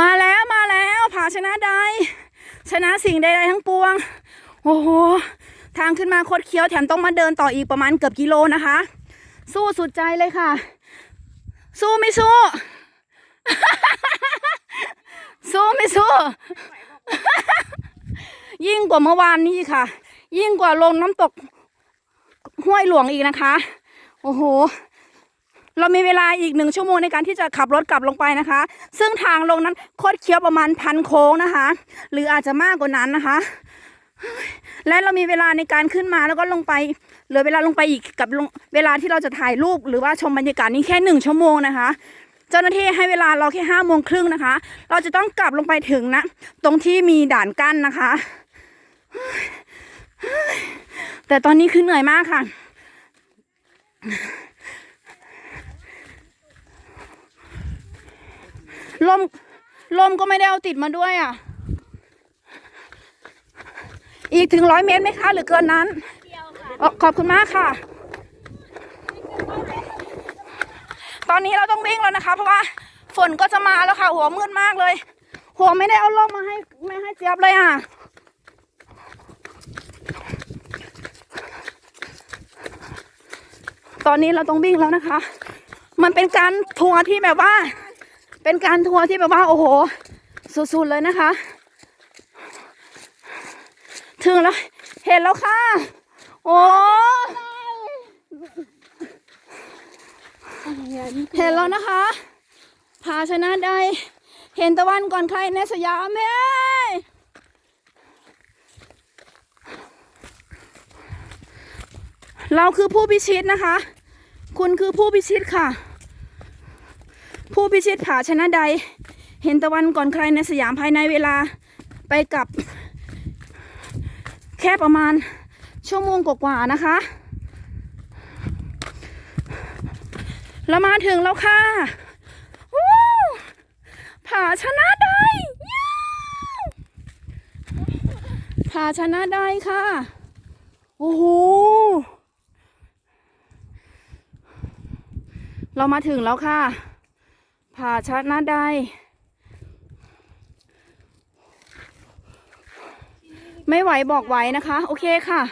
มาแล้วมาแล้วผาชนะใด ชนะสิ่งใดๆทั้งปวง โอ้โห ทางขึ้นมาโคตรเคี้ยวแถมต้องมาเดินต่ออีกประมาณเกือบกิโลนะคะ สู้สุดใจเลยค่ะ สู้ไม่สู้ สู้ไม่สู้ ยิ่งกว่าเมื่อวานนี้ค่ะ ยิ่งกว่าลงน้ำตกห้วยหลวงอีกนะคะ โอ้โห เรามีเวลาอีกหนึ่งชั่วโมงในการที่จะขับรถกลับลงไปนะคะ ซึ่งทางลงนั้นโคดเคี้ยวประมาณพันโค้งนะคะ หรืออาจจะมากกว่านั้นนะคะ และเรามีเวลาในการขึ้นมาแล้วก็ลงไปเหลือเวลาลงไปอีกกับลงเวลาที่เราจะถ่ายรูปหรือว่าชมบรรยากาศนี้แค่หนึ่งชั่วโมงนะคะเจ้าหน้าที่ให้เวลาเราแค่ห้าโมงครึ่งนะคะ เราจะต้องกลับลงไปถึงนะ ตรงที่มีด่านกั้นนะคะ แต่ตอนนี้คือเหนื่อยมากค่ะ ลมลมก็ไม่ได้เอาติดมาด้วยอะ อีกถึงร้อยเมตรไหมคะหรือเกินนั้นอ๋อขอบคุณมากค่ะ ตอนนี้เราต้องวิ่งแล้วนะคะ เพราะว่าฝนก็จะมาแล้วค่ะ หัวมืดมากเลยหัวไม่ได้เอาล่มมาให้ไม่ให้เจี๊ยบเลยอะตอนนี้เราต้องวิ่งแล้วนะคะ มันเป็นการทัวร์ที่แบบว่า เป็นการทัวร์ที่แบบว่าโอ้โห สุดๆเลยนะคะ ถึงแล้ว เห็นแล้วค่ะ โอ้เห็นแล้วนะคะผาชนะได้ เห็นตะวันก่อนใครในสยามเฮ้เราคือผู้พิชิตนะคะ คุณคือผู้พิชิตค่ะ ผู้พิชิตผาชนะใด เห็นตะวันก่อนใครในสยามภายในเวลาไปกับ แค่ประมาณชั่วโมงกว่าๆนะคะ เรามาถึงแล้วค่ะผาชนะได้ผาชนะได้ค่ะ โอ้โห เรามาถึงแล้วค่ะ ผาชนะได้ไม่ไหวบอกไหวนะคะ โอเคค่ะ